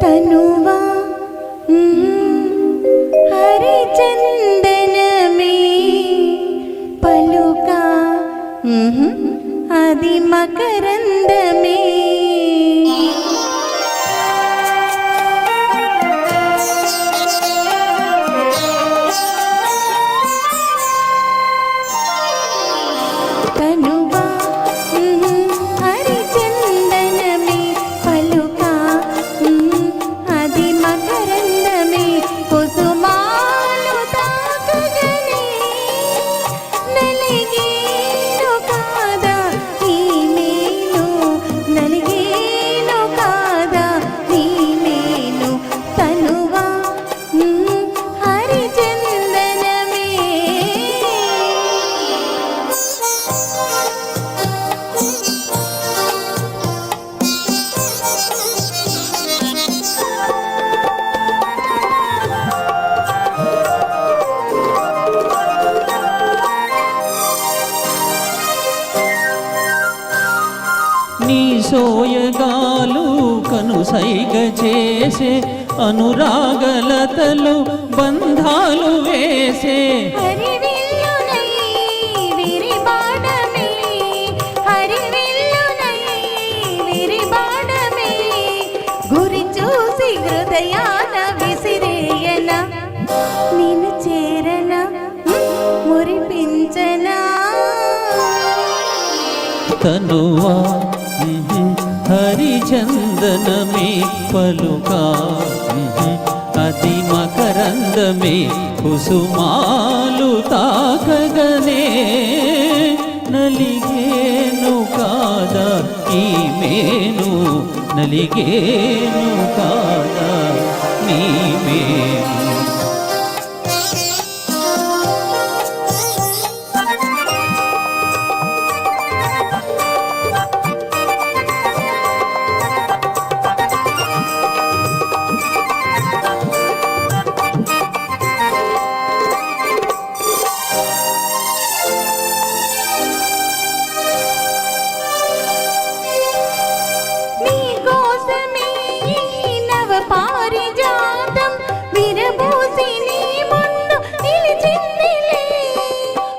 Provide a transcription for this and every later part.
తనువా హరిచందనమే పలుక అది మకరందమే సోయగాలు కనుసైగ చేసే అనురాగలతలు బంధాలు వేసే. హృదయాన విసిరేయన నేను చేరన మురిపించనా. తనువా మ్హూ, హరిచందనమే పలుకా. అతి మకరందమే కుసుమాలు తాకగనే. నలిగేను కాదా ఈ మేను నలిగేను కాదా.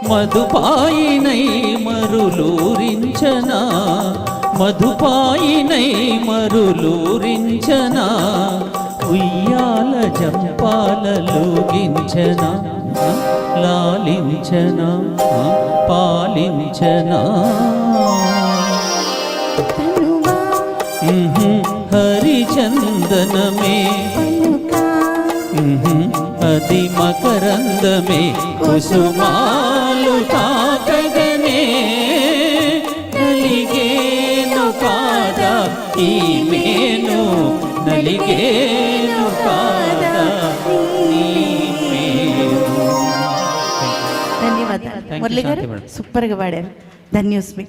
మధుపాయినై మరులూరించనా? మధుపాయినై మరులూరించనా? ఉయ్యాల జంపాలలోగించనా లాలించనా? పాలించనా? హరిచందనమే. అది మకరందమే. కుసుమాలు తాకగనే నలిగేను కాదా? ఈ మేను నలిగేను కాదా? ధన్యవాదాలు. మురళి గారు. సూపర్గా పాడారు. ధన్యోస్మి